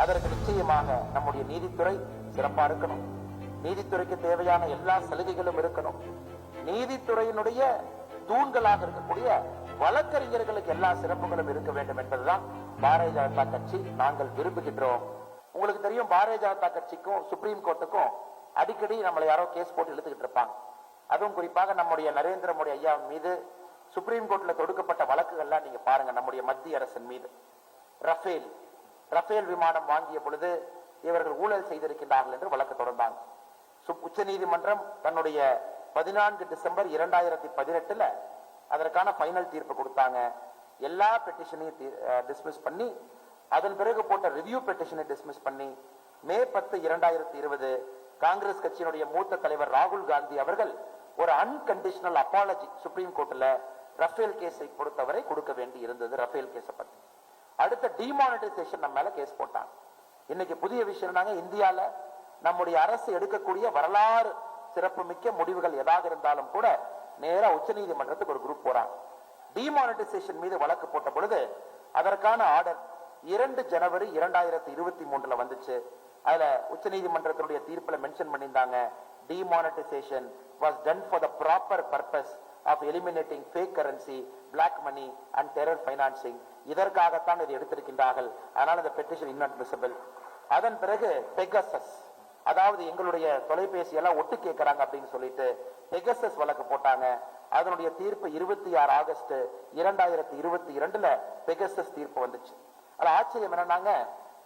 அதற்கு நிச்சயமாக நம்முடைய நீதித்துறை சிறப்பா இருக்கணும். நீதித்துறைக்கு தேவையான எல்லா சலுகைகளும் இருக்கணும். நீதித்துறையினுடைய தூண்களாக இருக்கக்கூடிய வழக்கறிஞர்களுக்கு எல்லா சிறப்புகளும் இருக்க வேண்டும் என்பதுதான் பாரதிய ஜனதா கட்சி நாங்கள் விரும்புகின்றோம். உங்களுக்கு தெரியும் பாரதிய ஜனதா கட்சிக்கும் சுப்ரீம் கோர்ட்டுக்கும் அடிக்கடி நம்மளை யாரோ கேஸ் போட்டு இழுத்துக்கிட்டு இருப்பாங்க. அதுவும் குறிப்பாக நம்முடைய நரேந்திர மோடி ஐயா மீது சுப்ரீம் கோர்ட்ல தொடுக்கப்பட்ட வழக்குகள்லாம் நீங்க பாருங்க நம்முடைய மத்திய அரசின் மீது. ரஃபேல். ரஃபேல் விமானம் வாங்கிய பொழுது இவர்கள் ஊழல் செய்திருக்கின்றார்கள் என்று வழக்கு தொடர்ந்தாங்க. உச்ச நீதிமன்றம் தன்னுடைய பதினான்கு டிசம்பர் இரண்டாயிரத்தி பதினெட்டுல அதற்கான பைனல் தீர்ப்பு கொடுத்தாங்க. எல்லா பெட்டிஷனையும் டிஸ்மிஸ் பண்ணி அதன் பிறகு போட்ட ரிவ்யூ பெட்டிஷனை டிஸ்மிஸ் பண்ணி மே பத்து இரண்டாயிரத்தி இருபது காங்கிரஸ் கட்சியினுடைய மூத்த தலைவர் ராகுல் காந்தி அவர்கள் ஒரு அன்கண்டிஷனல் அப்பாலஜி சுப்ரீம் கோர்ட்ல ரஃபேல் கேஸை பொறுத்தவரை கொடுக்க வேண்டி இருந்தது ரஃபேல் கேஸை பற்றி அடுத்த டிமானிட்டைசேஷன் நம்ம மேல கேஸ் போட்டாங்க. இன்னைக்கு புதிய விஷயம் என்னங்க இந்தியால நம்முடைய அரசு எடுக்கக்கூடிய வரலாறு சிறப்புமிக்க முடிவுகள் எதாக இருந்தாலும் கூட நேரா உச்சநீதிமன்றத்துக்கு ஒரு குரூப் போறாங்க. டிமானிட்டைசேஷன் மீது வழக்கு போட்ட பொழுது அதற்கான ஆர்டர் இரண்டு ஜனவரி இரண்டாயிரத்தி இருபத்தி மூன்றுல வந்துச்சு. அதுல உச்ச நீதிமன்றத்தினுடைய தீர்ப்புல மென்ஷன் பண்ணியிருந்தாங்க demonetisation was done for the proper purpose of eliminating fake currency black money and terror financing இதற்காகத்தான் இதை எடுத்திருக்கின்றார்கள். அதனால இந்த பெட்டிஷன் இன்அட்மிசபிள் அதன் பிறகு பெகசஸ் அதாவது எங்களுடைய தொலைபேசி எல்லாம் ஒட்டு கேட்கறாங்க அப்படின்னு சொல்லிட்டு பெகசஸ் வழக்கு போட்டாங்க. அதனுடைய தீர்ப்பு இருபத்தி ஆறு ஆகஸ்ட் இரண்டாயிரத்தி இருபத்தி இரண்டுல பெகசஸ் தீர்ப்பு வந்துச்சு. அது ஆச்சரியம் என்னன்னாங்க?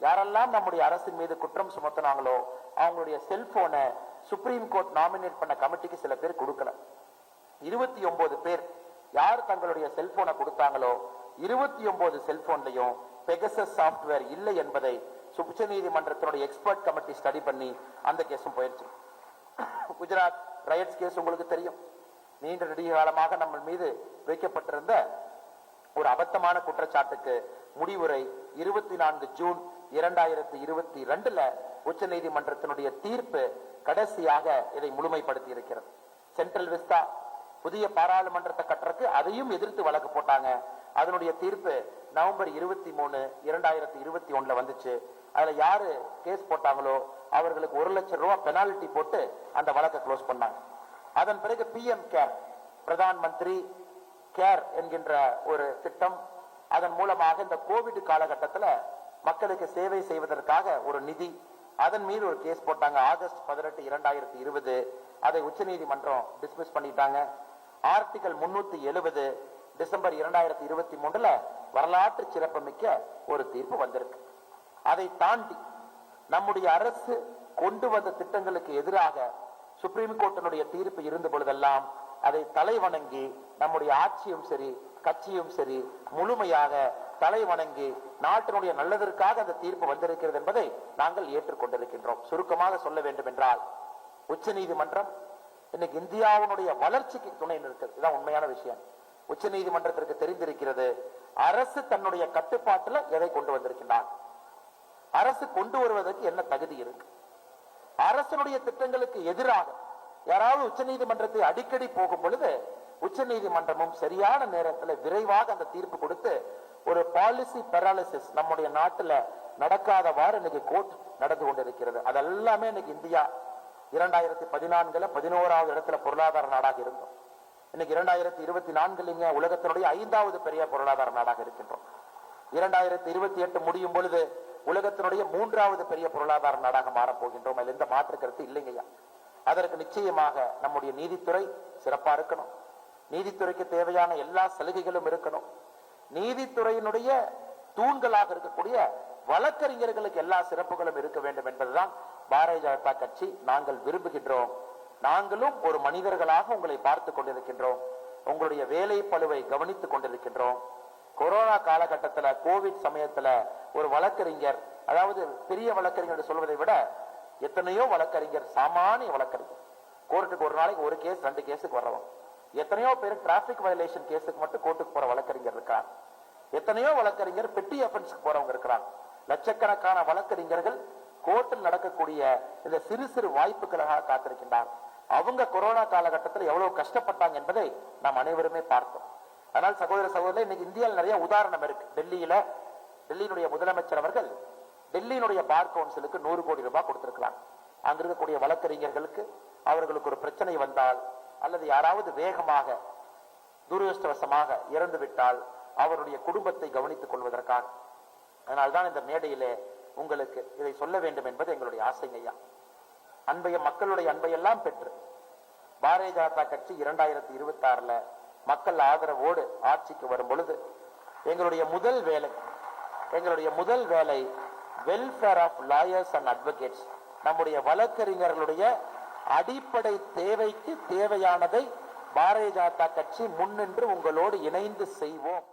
யாரெல்லாம் நம்முடைய அரசின் மீது குற்றம் சுமத்தினாங்களோ அவங்களுடைய செல்போனை சுப்ரீம் கோர்ட் நாமினேட் பண்ண கமிட்டிக்கு சில பேர் கொடுக்கல. இருபத்தி ஒன்பது பேர் யார் தங்களுடைய செல்போனை கொடுத்தாங்களோ இருபத்தி ஒன்பது செல்போன்லையும் பெகசஸ் சாஃப்ட்வேர் இல்லை என்பதை உச்ச நீதிமன்றத்தினுடைய எக்ஸ்பர்ட் கமிட்டி ஸ்டடி பண்ணி அந்த கேஸும் போயிடுச்சு குஜராத் ரயட்ஸ் கேஸ் உங்களுக்கு தெரியும். நீண்ட நெடிய காலமாக நம்ம மீது வைக்கப்பட்டிருந்த ஒரு அபத்தமான குற்றச்சாட்டுக்கு முடிவுரை இருபத்தி நான்கு ஜூன் இரண்டாயிரத்தி இருபத்தி ரெண்டுல உச்ச நீதிமன்றத்தினுடைய தீர்ப்பு கடைசியாக இதை முழுமைப்படுத்தி இருக்கிறது. சென்ட்ரல் விஸ்தா புதிய பாராளுமன்றத்தை கட்டுறதுக்கு அதையும் எதிர்த்து வழக்கு போட்டாங்க. அதனுடைய தீர்ப்பு நவம்பர் இருபத்தி மூணு இரண்டாயிரத்தி இருபத்தி ஒண்ணுல வந்துச்சு. அதுல யாரு கேஸ் போட்டாங்களோ அவர்களுக்கு ஒரு லட்சம் ரூபாய் பெனால்டி போட்டு அந்த வழக்கை க்ளோஸ் பண்ணாங்க. அதன் பிறகு PM care Pradhan Mantri care என்கின்ற ஒரு திட்டம் அதன் மூலமாக இந்த கோவிட் காலகட்டத்தில் மக்களுக்கு சேவை செய்வதற்காக ஒரு நிதி அதன் மீது ஒரு கேஸ் போட்டாங்க. ஆகஸ்ட் பதினெட்டு இரண்டாயிரத்தி இருபது. அதை உச்சநீதிமன்றம் டிஸ்மிஸ் பண்ணிட்டாங்க. ஆர்டிகல் முன்னூத்தி எழுபது டிசம்பர் இரண்டாயிரத்தி இருபத்தி மூணுல வரலாற்று சிறப்புமிக்க ஒரு தீர்ப்பு வந்திருக்கு. அதை தாண்டி நம்முடைய அரசு கொண்டு வந்த திட்டங்களுக்கு எதிராக சுப்ரீம் கோர்ட்டினுடைய தீர்ப்பு இருந்த பொழுதெல்லாம் அதை தலை வணங்கி நம்முடைய ஆட்சியும் சரி கட்சியும் சரி முழுமையாக தலை வணங்கி நாட்டினுடைய நல்லதற்காக அந்த தீர்ப்பு வந்திருக்கிறது என்பதை நாங்கள் ஏற்றுக்கொண்டிருக்கின்றோம். சுருக்கமாக சொல்ல வேண்டும் என்றால் உச்ச நீதிமன்றம் இன்னைக்கு இந்தியாவினுடைய வளர்ச்சிக்கு துணை நிற்கிறது இதுதான் உண்மையான விஷயம். உச்ச நீதிமன்றத்திற்கு தெரிந்திருக்கிறது அரசு தன்னுடைய கட்டுப்பாட்டுல எதை கொண்டு வந்திருக்கின்றார் அரசு கொண்டு வருவதற்கு என்ன தகுதி இருக்கு? அரசனுடைய திட்டங்களுக்கு எதிராக யாராவது உச்ச நீதிமன்றத்தை அடிக்கடி போகும் பொழுது உச்ச நீதிமன்றமும் சரியான நேரத்தில் விரைவாக அந்த தீர்ப்பு கொடுத்து ஒரு பாலிசி பெராலிசிஸ் நம்முடைய நாட்டில் நடக்காதவாறு இன்னைக்கு கோர்ட் நடந்து கொண்டிருக்கிறது. அதெல்லாமே இன்னைக்கு இந்தியா இரண்டாயிரத்தி பதினான்குல பதினோராவது இடத்துல பொருளாதார நாடாக இருந்தோம். இன்னைக்கு இரண்டாயிரத்தி இருபத்தி நான்குலிங்க உலகத்தினுடைய ஐந்தாவது பெரிய பொருளாதார நாடாக இருக்கின்றோம். இரண்டாயிரத்தி இருபத்தி எட்டு முடியும் பொழுது உலகத்தினுடைய மூன்றாவது பெரிய பொருளாதார நாடாக மாறப் போகின்றோம். அதில் எந்த மாற்று கருத்து இல்லைங்கய்யா அதற்கு நிச்சயமாக நம்முடைய நீதித்துறை சிறப்பா இருக்கணும். நீதித்துறைக்கு தேவையான எல்லா சலுகைகளும் இருக்கணும். நீதித்துறையினுடைய தூண்களாக இருக்கக்கூடிய வழக்கறிஞர்களுக்கு எல்லா சிறப்புகளும் இருக்க வேண்டும் என்பதுதான் பாரதிய ஜனதா கட்சி நாங்கள் விரும்புகின்றோம். நாங்களும் ஒரு மனிதர்களாக உங்களை பார்த்து கொண்டிருக்கின்றோம். உங்களுடைய வேலை பழுவை கவனித்துக் கொண்டிருக்கின்றோம். கொரோனா காலகட்டத்துல கோவிட் சமயத்துல ஒரு வழக்கறிஞர் அதாவது பெரிய வழக்கறிஞர் சொல்வதை விட எத்தனையோ வழக்கறிஞர் சாமானிய வழக்கறிஞர். கோர்ட்டுக்கு ஒரு நாளைக்கு ஒரு கேஸ் ரெண்டு கேஸுக்கு வரவன் எத்தனையோ பேர் டிராபிக் வயலேஷன் கேஸுக்கு மட்டும் கோர்ட்டுக்கு போற வழக்கறிஞர் இருக்கிறார். எத்தனையோ வழக்கறிஞர் பெட்டி அஃபென்ஸ்க்கு போறவங்க இருக்கிறாங்க லட்சக்கணக்கான வழக்கறிஞர்கள் கோர்ட்டில் நடக்கக்கூடிய இந்த சிறு சிறு வாய்ப்புகளாக காத்திருக்கின்றார். அவங்க கொரோனா காலகட்டத்தில் எவ்வளவு கஷ்டப்பட்டாங்க என்பதை நாம் அனைவருமே பார்த்தோம். அதனால் சகோதர சகோதரர் இன்னைக்கு இந்தியாவில் நிறைய உதாரணம் இருக்கு. டெல்லியில டெல்லியினுடைய முதலமைச்சர் அவர்கள் டெல்லியினுடைய பார் கவுன்சிலுக்கு நூறு கோடி ரூபாய் கொடுத்திருக்கலாம் அங்க இருக்கக்கூடிய வழக்கறிஞர்களுக்கு அவர்களுக்கு ஒரு பிரச்சனை வந்தால் அல்லது யாராவது வேகமாக துரதிருஷ்டவசமாக இறந்து விட்டால் அவருடைய குடும்பத்தை கவனித்துக் கொள்வதற்காக அதனால்தான் இந்த மேடையிலே உங்களுக்கு இதை சொல்ல வேண்டும் என்பது எங்களுடைய ஆசைங்கய்யா அன்பைய மக்களுடைய அன்பையெல்லாம் பெற்று பாரதிய ஜனதா கட்சி இரண்டாயிரத்தி இருபத்தி ஆறுல மக்கள் ஆதரவோடு ஆட்சிக்கு வரும் பொழுது எங்களுடைய முதல் வேலை எங்களுடைய முதல் வேலை welfare of lawyers and advocates நம்முடைய வழக்கறிஞர்களுடைய அடிப்படை தேவைக்கு தேவையானதை பாரதிய ஜனதா கட்சி முன்னின்று உங்களோடு இணைந்து செய்வோம்.